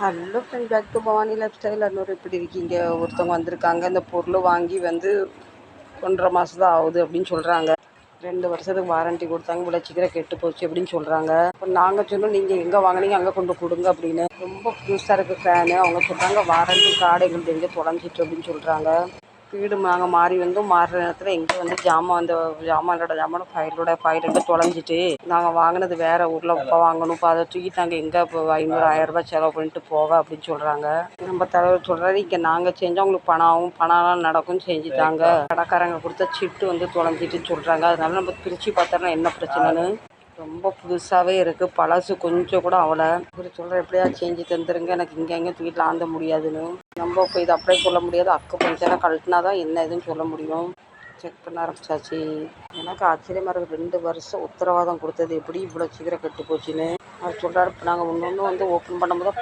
Hello friend back to Bhavani life style Annur எப்படி இருக்கீங்க? ஒருத்தவங்க வந்திருக்காங்க. இந்த பொருள் வாங்கி வந்து ஒன்றரை மாதம் தான் ஆகுது அப்படின்னு சொல்கிறாங்க ரெண்டு வருஷத்துக்கு வாரண்டி கொடுத்தாங்க. இவ்வளோ சீக்கிரம் கெட்டு போச்சு அப்படின்னு சொல்கிறாங்க இப்போ நாங்கள் சொன்னோம் நீங்கள் எங்கே வாங்குனீங்க அங்கே கொண்டு கொடுங்க அப்படின்னு. ரொம்ப புதுசாக இருக்குது ஃபேனு அவங்க சொல்கிறாங்க வாரண்டி கார்டு எங்களுக்கு எங்கே தொலைஞ்சிட்டு அப்படின்னு சொல்கிறாங்க வீடு நாங்கள் மாறி வந்து மாறுற நேரத்தில் எங்கே வந்து ஜாமான் அந்த ஜாமானோட ஜாமான் ஃபைலோட ஃபைல் ரெண்டு தொலைஞ்சிட்டு நாங்கள் வாங்கினது வேறு ஊரில் இப்போ வாங்கணும். இப்போ அதை தூக்கிட்டு நாங்கள் எங்கே இப்போ ஐநூறு ஆயிரரூபா செலவு பண்ணிட்டு போக அப்படின்னு சொல்கிறாங்க நம்ம தலைவர் சொல்கிறாரு இங்கே நாங்கள் செஞ்சால் உங்களுக்கு பணம் ஆகும் பணம்லாம் நடக்கும் செஞ்சுட்டாங்க. கடைக்காரங்க கொடுத்த சிட்டு வந்து தொலைஞ்சிட்டுன்னு சொல்கிறாங்க அதனால நம்ம பிரித்து பார்த்தோம்னா என்ன பிரச்சனைன்னு? ரொம்ப புதுசாகவே இருக்குது பழசு கொஞ்சம் கூட அவ்வளோ இப்படி சொல்கிற எப்படியா செஞ்சு தந்துருங்க. எனக்கு இங்கே எங்கே தூக்கிட்டு ஆந்த முடியாதுன்னு. நம்ம இப்போ இதை அப்படியே சொல்ல முடியாது. அக்கு பஞ்சரம் கழட்டினா தான் என்ன எதுன்னு சொல்ல முடியும். செக் பண்ண ஆரம்பிச்சாச்சு. எனக்கு ஆச்சரியமாக இருக்குது ரெண்டு வருஷம் உத்தரவாதம் கொடுத்தது எப்படி இவ்வளோ சீக்கிரம் கெட்டு போச்சுன்னு. அவர் சொல்கிறாரு இப்போ நாங்கள் ஒன்று ஒன்று வந்து ஓப்பன் பண்ணும்போது